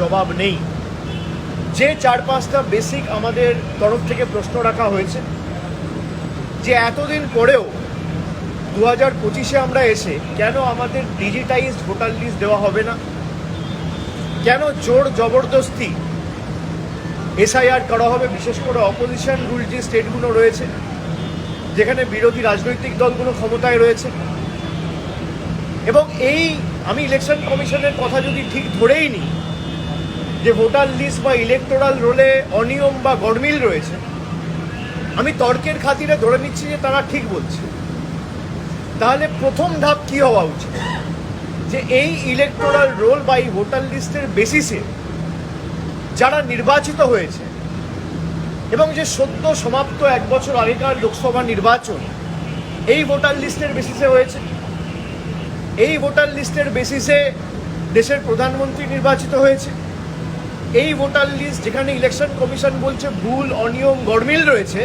জবাব নেই। যে চার পাঁচটা বেসিক আমাদের তরফ থেকে প্রশ্ন রাখা হয়েছে, যে এতদিন পরেও দু হাজার পঁচিশে আমরা এসে কেন আমাদের ডিজিটাইজড ভোটার লিস্ট দেওয়া হবে না? কেন জোর জবরদস্তি এসআইআর করা হবে? বিশেষ করে অপোজিশন রুল যে স্টেটগুলো রয়েছে, যেখানে বিরোধী রাজনৈতিক দলগুলো ক্ষমতায় রয়েছে। এবং এই আমি ইলেকশন কমিশনের কথা যদি ঠিক ধরেই নিই যে ভোটার লিস্ট বা ইলেকটোরাল রোলে অনিয়ম বা গরমিল রয়েছে, আমি তর্কের খাতিরে ধরে নিচ্ছি যে তারা ঠিক বলছে। তাহলে প্রথম ধাপ কি হওয়া উচিত? যে এই ইলেকটোরাল রোল বা এই ভোটার লিস্টের বেসিসে যারা নির্বাচিত হয়েছে এবং যে সদ্য সমাপ্ত এক বছর আগেকার লোকসভা নির্বাচন, এই ভোটার লিস্টের বেসিসে হয়েছে। এই ভোটার লিস্টের বেসিসে দেশের প্রধানমন্ত্রী নির্বাচিত হয়েছে। এই ভোটার লিস্ট যেখানে ইলেকশন কমিশন বলছে ভুল, অনিয়ম গরমিল রয়েছে,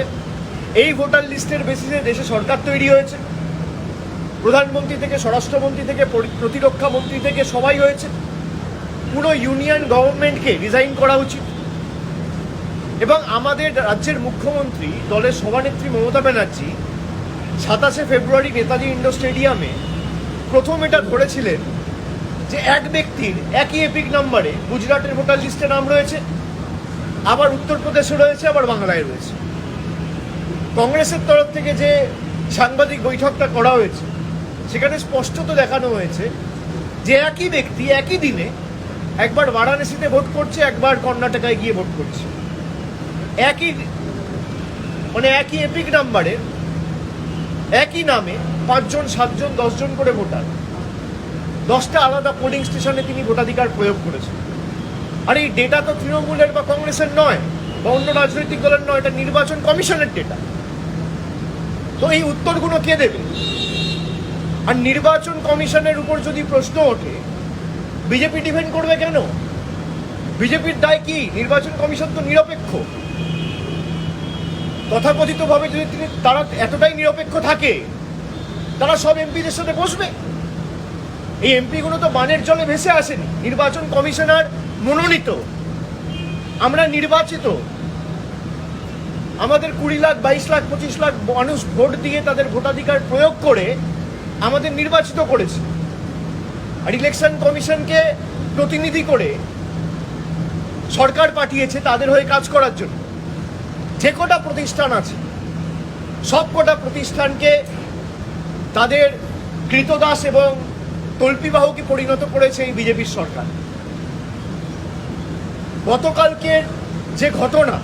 এই ভোটার লিস্টের বেসিসে দেশে সরকার তৈরি হয়েছে। প্রধানমন্ত্রী থেকে, স্বরাষ্ট্রমন্ত্রী থেকে প্রতিরক্ষা মন্ত্রী থেকে সবাই হয়েছে। পুরো ইউনিয়ন গভর্নমেন্টকে রিজাইন করা উচিত। এবং আমাদের রাজ্যের মুখ্যমন্ত্রী, দলের সভানেত্রী মমতা ব্যানার্জি সাতাশে ফেব্রুয়ারি নেতাজি ইন্ডোর স্টেডিয়ামে প্রথম এটা ধরেছিলেন যে এক ব্যক্তির একই এপিক নাম্বারে গুজরাটের ভোটার লিস্টে নাম রয়েছে, আবার উত্তরপ্রদেশে রয়েছে, আবার বাংলায় রয়েছে। কংগ্রেসের তরফ থেকে যে সাংবাদিক বৈঠকটা করা হয়েছে, সেখানে স্পষ্টত দেখানো হয়েছে যে একই ব্যক্তি একই দিনে একবার বারাণসীতে ভোট করছে, একবার কর্ণাটকায় গিয়ে ভোট করছে। একই মানে একই এপিক নাম্বারে একই নামে পাঁচজন, সাতজন, দশজন করে ভোটার দশটা আলাদা পোলিং স্টেশনে তিনি ভোটাধিকার প্রয়োগ করেছেন। আর এই ডেটা তো তৃণমূলের বা কংগ্রেসের নয়, বা অন্য রাজনৈতিক দলের নয়, এটা নির্বাচন কমিশনের ডেটা তো এই উত্তরগুলো কে দেবে? আর নির্বাচন কমিশনের উপর যদি প্রশ্ন ওঠে, বিজেপি ডিফেন্ড করবে কেন? বিজেপির দায় কি? নির্বাচন কমিশন তো নিরপেক্ষ। তথাকথিতভাবে যদি তিনি তারা এতটাই নিরপেক্ষ থাকে, তারা সব এমপিদের সাথে বসবে। এই এমপিগুলো তো বানের জলে ভেসে আসেনি। নির্বাচন কমিশনার মনোনীত। আমরা নির্বাচিত। আমাদের কুড়ি লাখ, বাইশ লাখ, পঁচিশ লাখ মানুষ ভোট দিয়ে তাদের ভোটাধিকার প্রয়োগ করে আমাদের নির্বাচিত করেছে। আর ইলেকশন কমিশনকে প্রতিনিধি করে সরকার পাঠিয়েছে তাদের হয়ে কাজ করার জন্য। যে কটা প্রতিষ্ঠান আছে, সব কটা প্রতিষ্ঠানকে তাদের কৃতদাস এবং তল্পিবাহকে পরিণত করেছে এই বিজেপির সরকার। গতকালকের যে ঘটনা,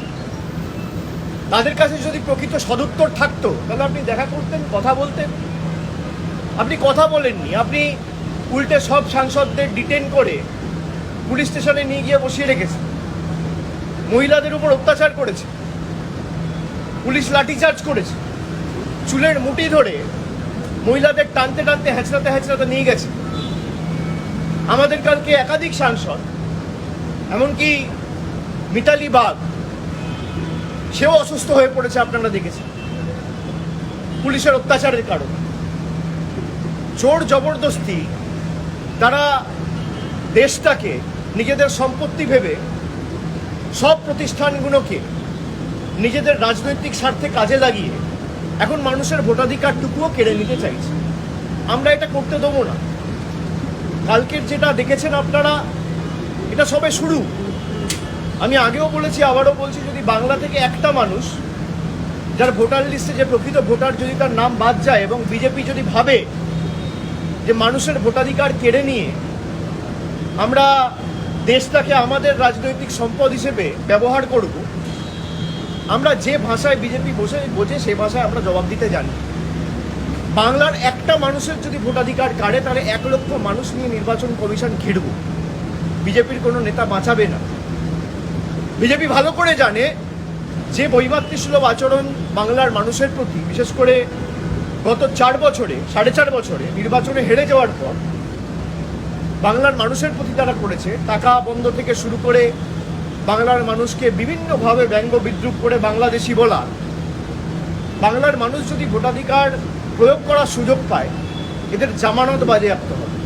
তাদের কাছে যদি প্রকৃত সদুত্তর থাকতো, তাহলে আপনি দেখা করতেন, কথা বলতেন। আপনি কথা বলেননি, আপনি উল্টে সব সাংসদদের ডিটেন করে পুলিশ স্টেশনে নিয়ে গিয়ে বসিয়ে রেখেছে মহিলাদের উপর অত্যাচার করেছে। পুলিশ লাঠিচার্জ করেছে। চুলের মুঠি ধরে মহিলাদের টানতে টানতে হ্যাঁচড়াতে হ্যাঁচড়াতে নিয়ে গেছে। আমাদের কালকে একাধিক সাংসদ, এমনকি মিতালি বাগ, সেও অসুস্থ হয়ে পড়েছে, আপনারা দেখেছেন। পুলিশের অত্যাচারের কারণে। জোর জবরদস্তি, তারা দেশটাকে, নিজেদের সম্পত্তি ভেবে, সব প্রতিষ্ঠানগুলোকে, নিজেদের রাজনৈতিক স্বার্থে কাজে লাগিয়ে, এখন মানুষের ভোটাধিকারটুকুও কেড়ে নিতে চাইছে। আমরা এটা করতে দেবো না। কালকের যেটা দেখেছেন আপনারা, এটা সবে শুরু। আমি আগেও বলেছি, আবারও বলছি, যদি বাংলা থেকে একটা মানুষ যার ভোটার লিস্টে যে প্রকৃত ভোটার যদি তার নাম বাদ যায় এবং বিজেপি যদি ভাবে যে মানুষের ভোটাধিকার কেড়ে নিয়ে আমরা দেশটাকে আমাদের রাজনৈতিক সম্পদ হিসেবে ব্যবহার করব, আমরা যে ভাষায় বিজেপি বসে, বোঝে, সে ভাষায় আমরা জবাব দিতে জানি। বাংলার একটা মানুষের যদি ভোটাধিকার কাড়ে, তাহলে এক লক্ষ মানুষ নিয়ে নির্বাচন কমিশন ঘিরব। বিজেপির কোনো নেতা বাঁচাবে না। বিজেপি ভালো করে জানে যে বৈমাতৃসুলভ আচরণ বাংলার মানুষের প্রতি, বিশেষ করে গত চার বছরে, সাড়ে চার বছরে নির্বাচনে হেরে যাওয়ার পর বাংলার মানুষের প্রতি তারা করেছে, টাকা বন্ধ থেকে শুরু করে বাংলার মানুষকে বিভিন্নভাবে ব্যঙ্গ বিদ্রুপ করে বাংলাদেশি বলা, বাংলার মানুষ যদি ভোটাধিকার প্রয়োগ করার সুযোগ পায় এদের জামানত বাজেয়াপ্ত হবে।